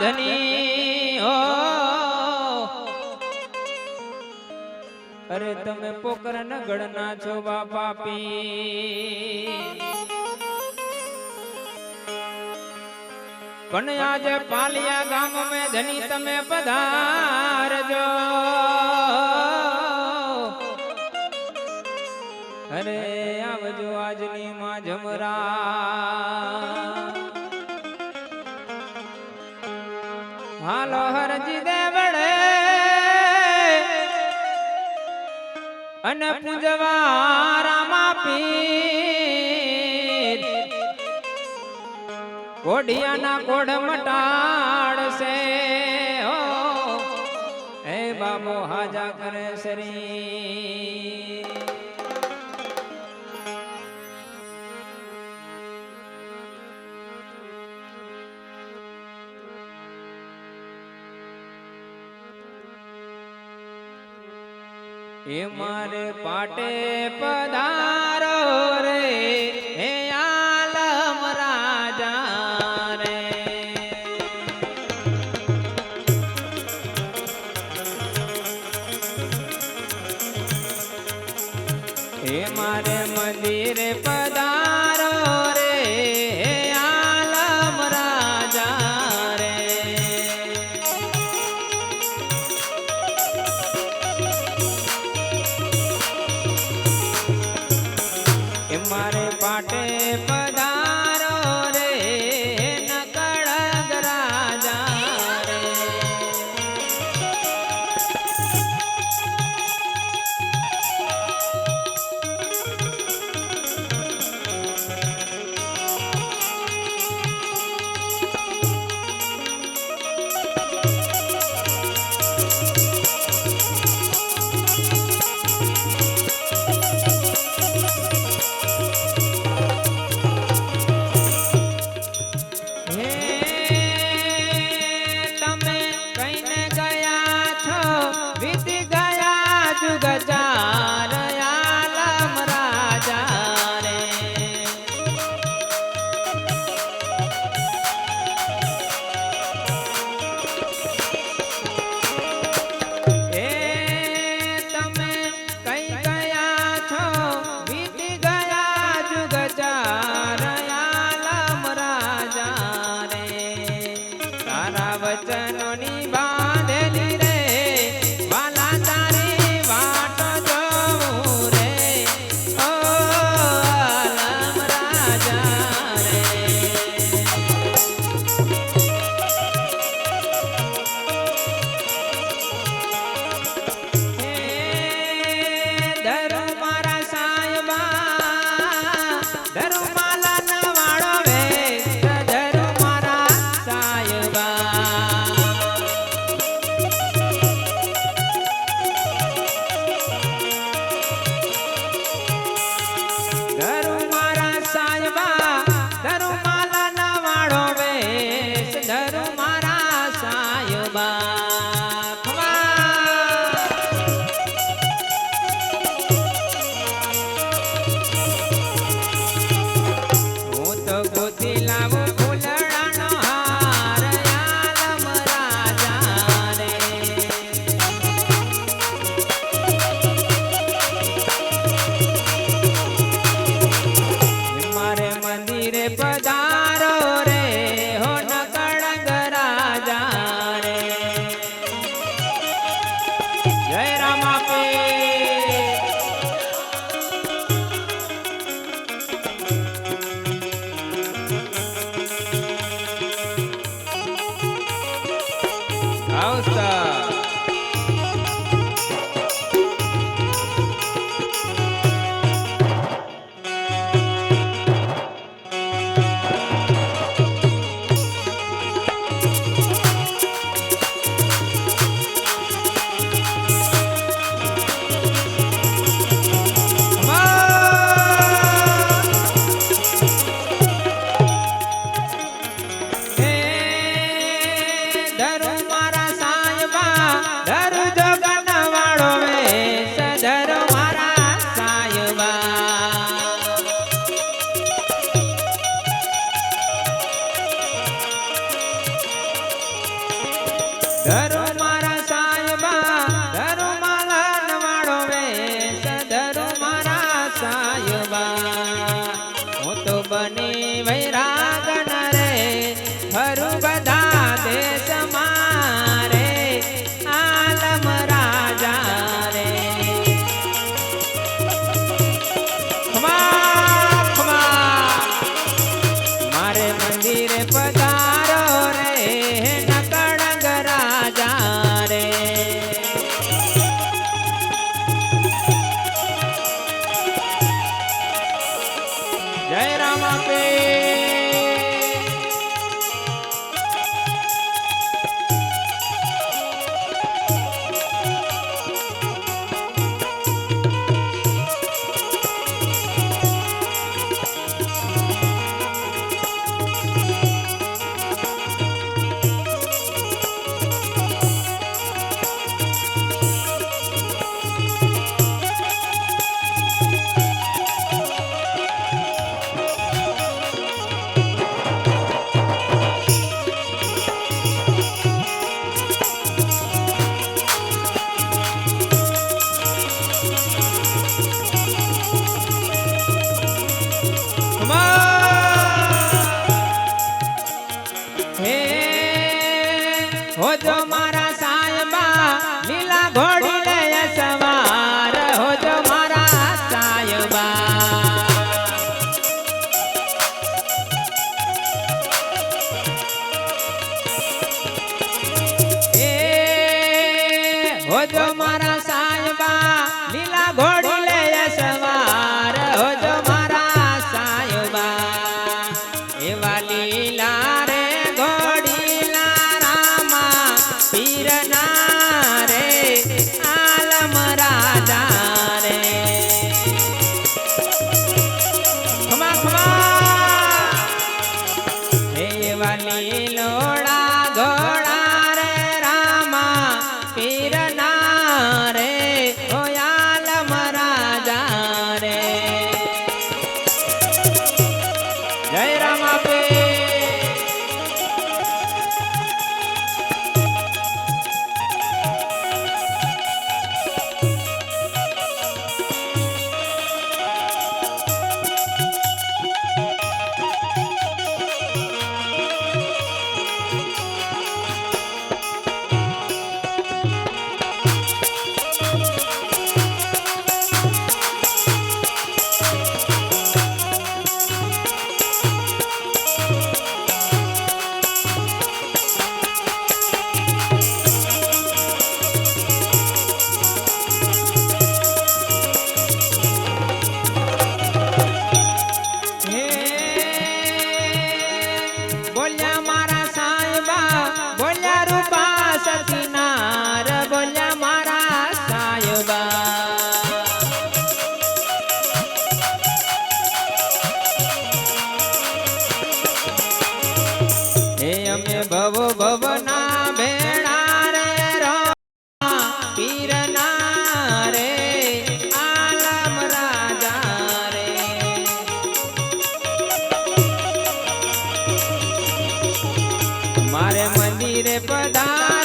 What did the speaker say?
ધની હો અરે તમે પોકરણ ગણના છો, બાપા પી. પણ આજે પાલિયા ગામ મે ધની તમે પધારજો. અરે આવજો આજની માં જમરા. અન પૂજવા રામા પીર કોઢિયાના કોઢ મટાડશે હો. એ બાબો હાજા કરે શરી એ મારે પાટે પધારો રે. vai. મારે મંદિરે